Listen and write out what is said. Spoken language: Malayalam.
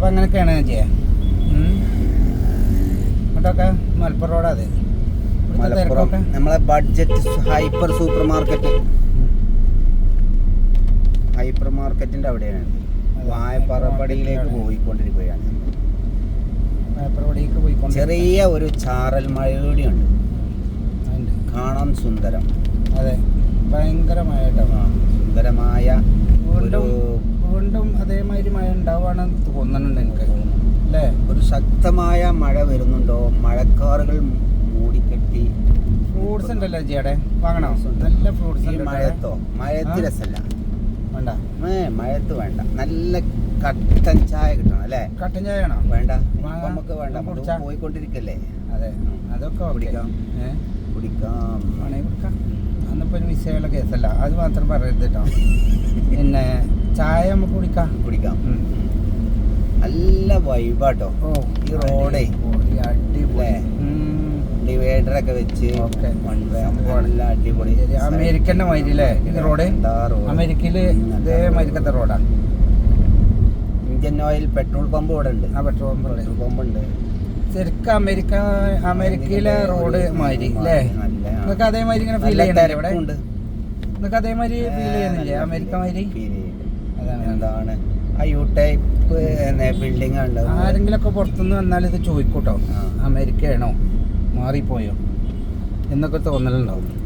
അപ്പം അങ്ങനെയൊക്കെയാണ് ഞാൻ ഉം. അങ്ങോട്ടൊക്കെ മലപ്പുറം റോഡാ അത്. മലപ്പുറം. നമ്മളെ budget hyper super market hyper മാർക്കറ്റിന്റെ അവിടെയാണ്. വായപ്പറപ്പടിയിലേക്ക് പോയിക്കൊണ്ടിരിക്കുകയാണ്. പോയിക്കൊണ്ട് ചെറിയ ഒരു ചാറൽ മഴ കൂടിയുണ്ട്. കാണാൻ സുന്ദരം. അതെ ഭയങ്കരമായിട്ടാണ് സുന്ദരമായ ഒരു ഉണ്ടാവുകയാണെന്ന് തോന്നുന്നുണ്ട് എനിക്ക്. അല്ലേ? ഒരു ശക്തമായ മഴ വരുന്നുണ്ടോ? മഴക്കാറുകൾ മൂടിക്കെട്ടി. ഫ്രൂട്ട്സ് ഉണ്ടല്ലോ ജിയുടെ വാങ്ങണോ? നല്ല ഫ്രൂട്ട്സ് മഴത്തോ മഴത്ത്? രസമല്ല. വേണ്ട. ഏ മഴത്ത് വേണ്ട. നല്ല കട്ടൻ ചായ കിട്ടണം അല്ലേ? കട്ടൻ ചായ ആണോ വേണ്ട. നമുക്ക് വേണ്ട? പോയിക്കൊണ്ടിരിക്കല്ലേ? അതെ. അതൊക്കെ കുടിക്കാം. കുടിക്കാം. വേണമെങ്കിൽ കൊടുക്കാം. അന്നിപ്പോൾ ഒരു വിഷയമുള്ള കേസല്ല അത് മാത്രം പറയരുത് കേട്ടോ പിന്നെ ചായ നമുക്ക് കുടിക്കാം. കുടിക്കാം. നല്ല വൈബാട്ടോ ഈ റോഡേ. ഒക്കെ വെച്ച് നല്ല അടിപൊളി അമേരിക്കന്റെ മാതിരി അല്ലേ? റോഡ്? അമേരിക്കയിൽ ഇതേമാതിരിക്കത്തെ റോഡാ ഇന്ത്യൻ ഓയിൽ പെട്രോൾ പമ്പ് ഇവിടെ ഉണ്ട്. ആ പെട്രോൾ പമ്പ് പെട്രോൾ പമ്പ് ഉണ്ട്. ശരിക്കും അമേരിക്ക അമേരിക്കയിലെ റോഡ് മാതിരി അല്ലേ? നിങ്ങൾക്ക് അതേമാതിരി ഇങ്ങനെ ഫീൽ ചെയ്യുന്നില്ലേ ഇവിടെ? ഉണ്ട് നിങ്ങൾക്ക് അതേമാതിരി ഫീൽ ചെയ്യുന്നില്ലേ? അമേരിക്ക മാതിരി? അതാണ്. എന്താണ്? ആ യു ടൈപ്പ് ബിൽഡിംഗ് ആരെങ്കിലൊക്കെ പുറത്തുനിന്ന് വന്നാൽ ഇത് ചോദിക്കൂട്ടോ. അമേരിക്കയാണോ? മാറിപ്പോയോ? എന്നൊക്കെ തോന്നലുണ്ടാവും.